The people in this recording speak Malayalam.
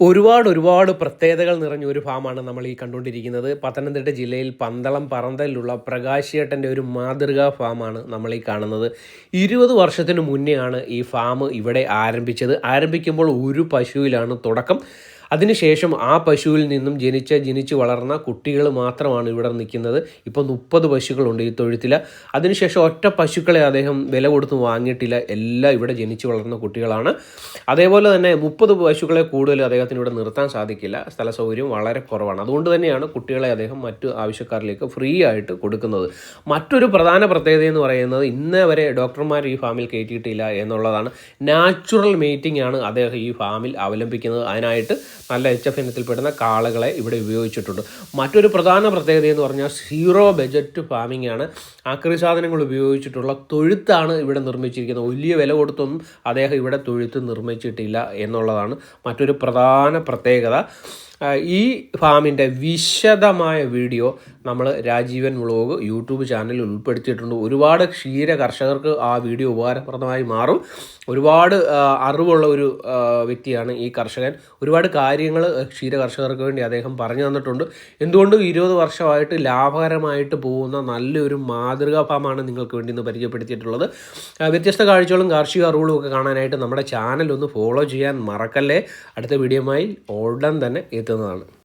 ഒരുപാട് ഒരുപാട് പ്രത്യേകതകൾ നിറഞ്ഞ ഒരു ഫാമാണ് നമ്മൾ ഈ കണ്ടുകൊണ്ടിരിക്കുന്നത്. പത്തനംതിട്ട ജില്ലയിൽ പന്തളം പറന്തലിലുള്ള പ്രകാശേട്ടന്റെ ഒരു മാതൃകാ ഫാമാണ് നമ്മൾ ഈ കാണുന്നത്. ഇരുപത് വർഷത്തിന് മുന്നെയാണ് ഈ ഫാം ഇവിടെ ആരംഭിച്ചത്. ആരംഭിക്കുമ്പോൾ ഒരു പശുവിലാണ് തുടക്കം. അതിനുശേഷം ആ പശുവിൽ നിന്നും ജനിച്ച ജനിച്ച് വളർന്ന കുട്ടികൾ മാത്രമാണ് ഇവിടെ നിൽക്കുന്നത്. ഇപ്പോൾ മുപ്പത് പശുക്കളുണ്ട് ഈ തൊഴുത്തിൽ. അതിനുശേഷം ഒറ്റ പശുക്കളെ അദ്ദേഹം വില കൊടുത്ത് വാങ്ങിയിട്ടില്ല. എല്ലാം ഇവിടെ ജനിച്ച് വളർന്ന കുട്ടികളാണ്. അതേപോലെ തന്നെ മുപ്പത് പശുക്കളെ കൂടുതൽ അദ്ദേഹത്തിന് ഇവിടെ നിർത്താൻ സാധിക്കില്ല. സ്ഥല സൗകര്യം വളരെ കുറവാണ്. അതുകൊണ്ട് തന്നെയാണ് കുട്ടികളെ അദ്ദേഹം മറ്റു ആവശ്യക്കാരിലേക്ക് ഫ്രീ ആയിട്ട് കൊടുക്കുന്നത്. മറ്റൊരു പ്രധാന പ്രത്യേകത എന്ന് പറയുന്നത് ഇന്നേ ഡോക്ടർമാർ ഈ ഫാമിൽ കയറ്റിയിട്ടില്ല എന്നുള്ളതാണ്. നാച്ചുറൽ മീറ്റിംഗ് ആണ് അദ്ദേഹം ഈ ഫാമിൽ അവലംബിക്കുന്നത്. അതിനായിട്ട് നല്ല എച്ച് എഫ് ഇനത്തിൽപ്പെടുന്ന കാളകളെ ഇവിടെ ഉപയോഗിച്ചിട്ടുണ്ട്. മറ്റൊരു പ്രധാന പ്രത്യേകത എന്ന് പറഞ്ഞാൽ സീറോ ബജറ്റ് ഫാമിംഗ് ആണ്. ആക്രി സാധനങ്ങൾ ഉപയോഗിച്ചിട്ടുള്ള തൊഴുത്താണ് ഇവിടെ നിർമ്മിച്ചിരിക്കുന്നത്. വലിയ വില കൊടുത്തൊന്നും അദ്ദേഹം ഇവിടെ തൊഴുത്ത് നിർമ്മിച്ചിട്ടില്ല എന്നുള്ളതാണ് മറ്റൊരു പ്രധാന പ്രത്യേകത. ഈ ഫാമിന്റെ വിശദമായ വീഡിയോ നമ്മൾ രാജീവൻ വ്ളോഗ് യൂട്യൂബ് ചാനലിൽ ഉൾപ്പെടുത്തിയിട്ടുണ്ട്. ഒരുപാട് ക്ഷീര കർഷകർക്ക് ആ വീഡിയോ ഉപകാരപ്രദമായി മാറും. ഒരുപാട് അറിവുള്ള ഒരു വ്യക്തിയാണ് ഈ കർഷകൻ. ഒരുപാട് കാര്യങ്ങൾ ക്ഷീര കർഷകർക്ക് വേണ്ടി അദ്ദേഹം പറഞ്ഞു തന്നിട്ടുണ്ട്. എന്തുകൊണ്ടും ഇരുപത് വർഷമായിട്ട് ലാഭകരമായിട്ട് പോകുന്ന നല്ലൊരു മാതൃകാ ഫാമാണ് നിങ്ങൾക്ക് വേണ്ടി ഇന്ന് പരിചയപ്പെടുത്തിയിട്ടുള്ളത്. വ്യത്യസ്ത കാഴ്ചകളും കാർഷിക അറിവുകളും ഒക്കെ കാണാനായിട്ട് നമ്മുടെ ചാനൽ ഒന്ന് ഫോളോ ചെയ്യാൻ മറക്കല്ലേ. അടുത്ത വീഡിയോമായി ഉടൻ തന്നെ എത്തുന്നതാണ്